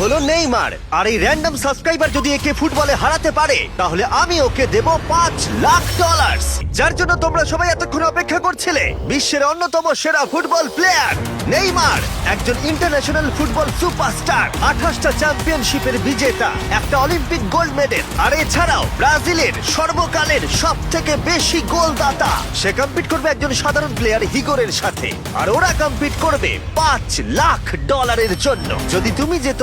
হলো নেইমার। আর এই random subscriber যদি একে ফুটবলে হারাতে পারে, তাহলে আমি ওকে দেব পাঁচ লাখ ডলার যার জন্য তোমরা সবাই এতক্ষণ অপেক্ষা করছিলে, বিশ্বের অন্যতম সেরা ফুটবল প্লেয়ার নেইমার, একজন ইন্টারন্যাশনাল ফুটবল সুপারস্টার আঠাশটা চ্যাম্পিয়নশিপের বিজেতা, একটা অলিম্পিক গোল্ড মেডেল আর এছাড়াও ব্রাজিলের সর্বকালের সব থেকে বেশি গোলদাতা। সে কম্পিট করবে একজন সাধারণ প্লেয়ার হিগোরের সাথে, আর ওরা কম্পিট করবে পাঁচ লাখ ডলারের জন্য। যদি তুমি যেত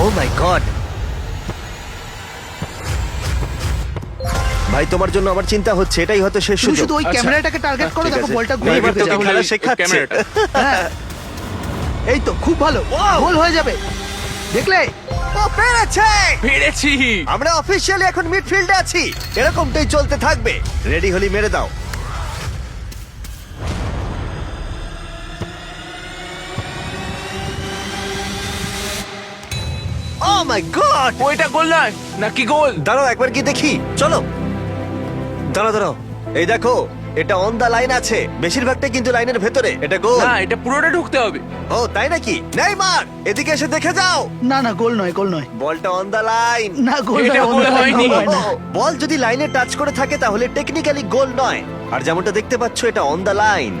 ও মাই গড ভাই তোমার জন্য আমার চিন্তা হচ্ছে এটাই হয়তো শেষ তুমি সুযোগ। শুধু ওই আচ্ছা। ক্যামেরাটাকে টার্গেট করো ঠিক দেখো আছে। বলটা ঢুকে তোকে যাবে। খেলা ওই শেখাচ্ছে ক্যামেরাটা। হ্যাঁ। এই তো খুব ভালো। গোল হয়ে যাবে। দেখলে? ও পেরেছে! পেরেছি! আমরা অফিসিয়ালি এখন মিডফিল্ডে আছি। এরকমটাই চলতে থাকবে। রেডি হলি মেরে দাও। মাই গড ওইটা গোল নয়। নাকি গোল? দাঁড়াও একবার কি দেখি। চলো। দাঁড়াও দাঁড়াও। এই দেখো এটা অন দা লাইন আছে। বেশিরভাগটাই কিন্তু লাইনের ভেতরে। এটা গোল। না এটা পুরোটা ঢুকতে হবে। ও তাই নাকি? নেইমার এদিকে এসে দেখে যাও। না না গোল নয় গোল নয়। বলটা অন দা লাইন না গোল এটা গোল হয়নি। হয়। বল যদি লাইনে টাচ করে থাকে তাহলে টেকনিক্যালি গোল নয়। আর যেমনটা দেখতে পাচ্ছ এটা অন দা লাইন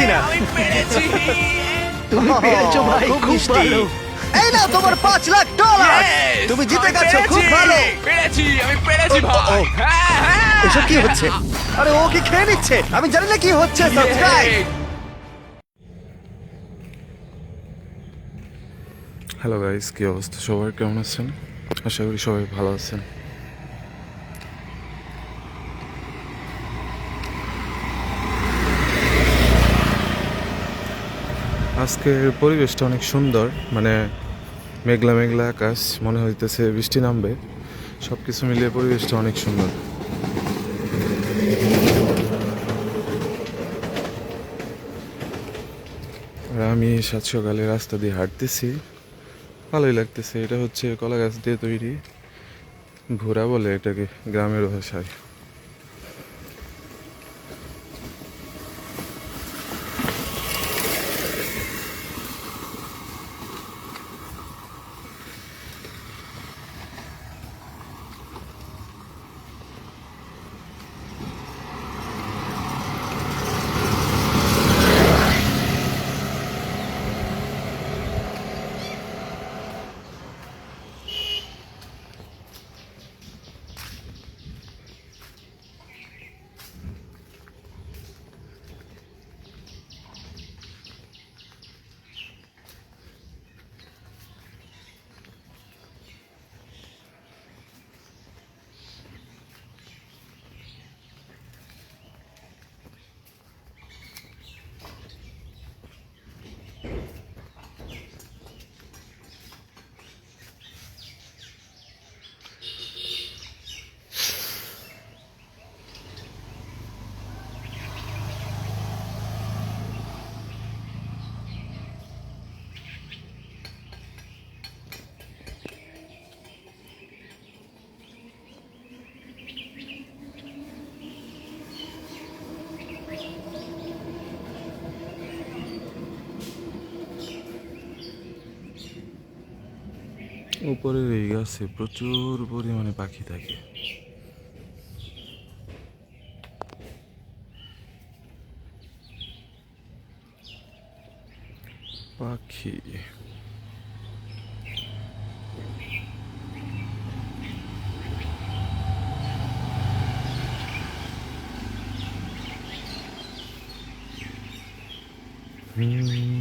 পারছি না। তুমি পেরেছ ভাই খুব মিষ্টি। ভালো। এই নাও তোমার পাঁচ লাখ ডলার Yes! তুমি জিতে আমি গেছো খুব পেরেছি! পেরেছি আমি পেরেছি ও, ও, ভাই ও। হ্যাঁ হ্যাঁ। এসব কি হচ্ছে? আরে ও কি খেয়ে নিচ্ছে? আমি জানি না কি হচ্ছে সাবস্ক্রাইব হ্যালো গাইস কী অবস্থা? সবাই কেমন আছেন? আশা করি সবাই ভালো আছেন। আজকের পরিবেশটা অনেক সুন্দর মানে মেঘলা মেঘলা আকাশ, মনে হইতেছে বৃষ্টি নামবে। সব কিছু মিলিয়ে পরিবেশটা অনেক সুন্দর। আর আমি সাত সকালে রাস্তা দিয়ে হাঁটতেছি। ভালোই লাগতেছে, এটা হচ্ছে কলা গাছ দিয়ে তৈরি। ঘোড়া বলে এটাকে, গ্রামের ভাষায়। উপরের এই গাছে প্রচুর পরিমাণে পাখি থাকে। পাখি। হুম।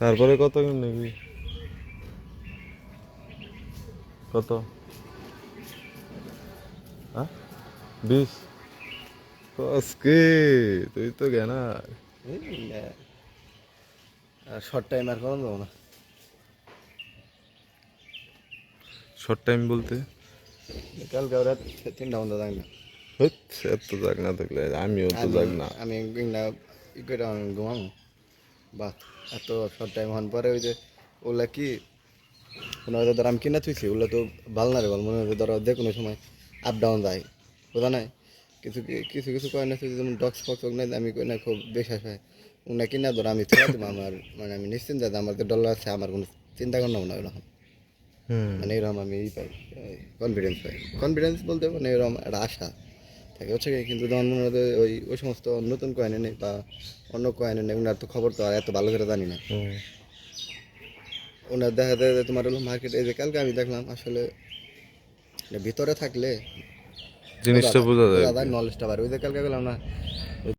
তারপরে কত নেবি কত? হ্যাঁ বিশ? আজকে তুই তো জ্ঞানা শর্ট টাইম আর করানো যাব না। শর্ট টাইম বলতে? কালকে ওরা তিনটা বন্ধ থাক না। হচ্ছে এত জাগ না থাকলে আমিও তো জাগ না। আমি না ঘুমাবো। বাহ এত শর্ট টাইম হন পরে ওই যে ওগুলা কি কোনো হয়তো ধর আমি কিনা থুইছি ওগুলো তো ভালো না রে বল মনে হয় ধরো যে কোনো সময় আপ ডাউন যায় বোঝা নাই? কিছু কিছু কিছু কয় না যেমন ডক্স ফক্স নাই আমি কই না খুব বিশ্বাস হয় ওনা কিনা ধরো আমি থুয়া দেবো আমার মানে আমি নিশ্চিন্ত আমার তো ডলার আছে আমার কোনো চিন্তা করলাম না ওরকম মানে এরকম আমি ই পাই কনফিডেন্স পাই। কনফিডেন্স বলতে মানে এরকম একটা আশা। থাকে। হচ্ছে কি কিন্তু তখন মনে হয় ওই ওই সমস্ত নতুন কয়েনে নেই বা অন্য কয়েনে নেই ওনার তো খবর তো আর এত ভালো করে জানি না। ওনার দেখা যায় যে তোমার হলো মার্কেট এই যে কালকে আমি দেখলাম আসলে ভিতরে থাকলে জিনিসটা বোঝা যায় নলেজটা বাড়ে ওই যে কালকে গেলাম না